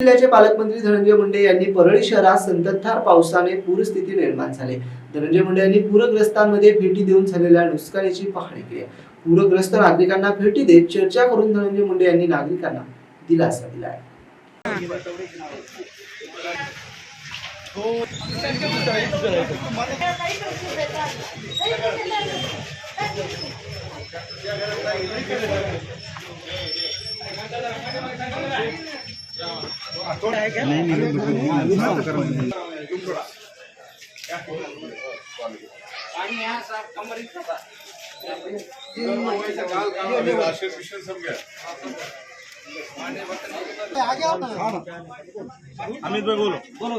जिल्ह्याचे पालकमंत्री धनंजय मुंडे यांनी परळी शहरात संततधार पावसाने पूरस्थिती निर्माण झाली. धनंजय मुंडे यांनी पूरग्रस्तांमध्ये भेटी देऊन झालेल्या नुकसानीची पाहणी केली. पूरग्रस्त नागरिकांना भेटी देत चर्चा करून धनंजय मुंडे यांनी नागरिकांना दिलासा दिला आहे हो. सब गया अमित भाई बोलो।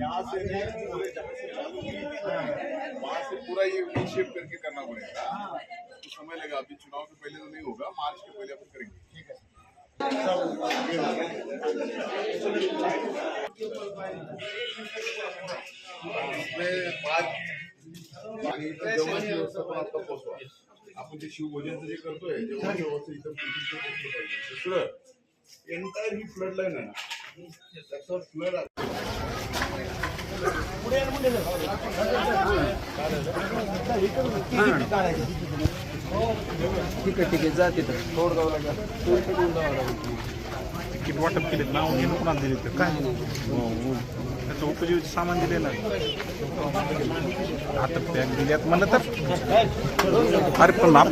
यहाँ से वहाँ से पूरा ये करके करना पड़ेगा। तो समय लगा अभी चुनाव के पहले तो नहीं होगा मार्च के पहले अपन करेंगे। ठीक है? आपण जे शिवभोजनचं जे करतोय जेवणाची व्यवस्था इथं पोहोचली पाहिजे दुसरं एंटायर ही फ्लड लाईन आहे ना? त्याच्यावर फ्लड ठीक आहे ठीक आहे जा तिथं. तिकीट वाटप केले? नाव घेऊन कोणाला दिले तर काय हो, हो. त्याचं उपजीव सामान दिलेलं आता पॅक दिल्यात. म्हणलं तर. अरे पण आपल्या